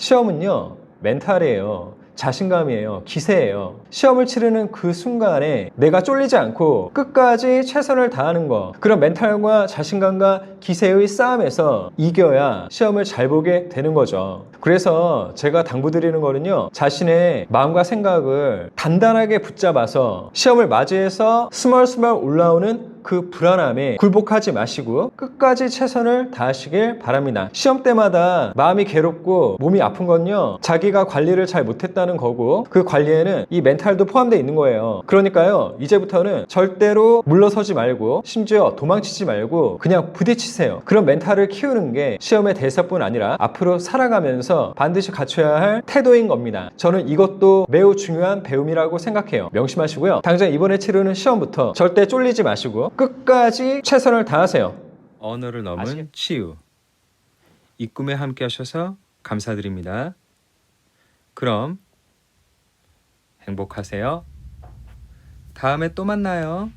시험은요, 멘탈이에요. 자신감이에요. 기세예요. 시험을 치르는 그 순간에 내가 쫄리지 않고 끝까지 최선을 다하는 거. 그런 멘탈과 자신감과 기세의 싸움에서 이겨야 시험을 잘 보게 되는 거죠. 그래서 제가 당부드리는 거는요, 자신의 마음과 생각을 단단하게 붙잡아서 시험을 맞이해서 스멀스멀 올라오는 그 불안함에 굴복하지 마시고 끝까지 최선을 다하시길 바랍니다. 시험 때마다 마음이 괴롭고 몸이 아픈 건요, 자기가 관리를 잘 못했다는 거고 그 관리에는 이 멘탈도 포함되어 있는 거예요. 그러니까요, 이제부터는 절대로 물러서지 말고 심지어 도망치지 말고 그냥 부딪히세요. 그런 멘탈을 키우는 게 시험의 대사뿐 아니라 앞으로 살아가면서 반드시 갖춰야 할 태도인 겁니다. 저는 이것도 매우 중요한 배움이라고 생각해요. 명심하시고요. 당장 이번에 치르는 시험부터 절대 쫄리지 마시고 끝까지 최선을 다하세요. 언어를 넘은 아시겠- 치유. 이 꿈에 함께 하셔서 감사드립니다. 그럼 행복하세요. 다음에 또 만나요.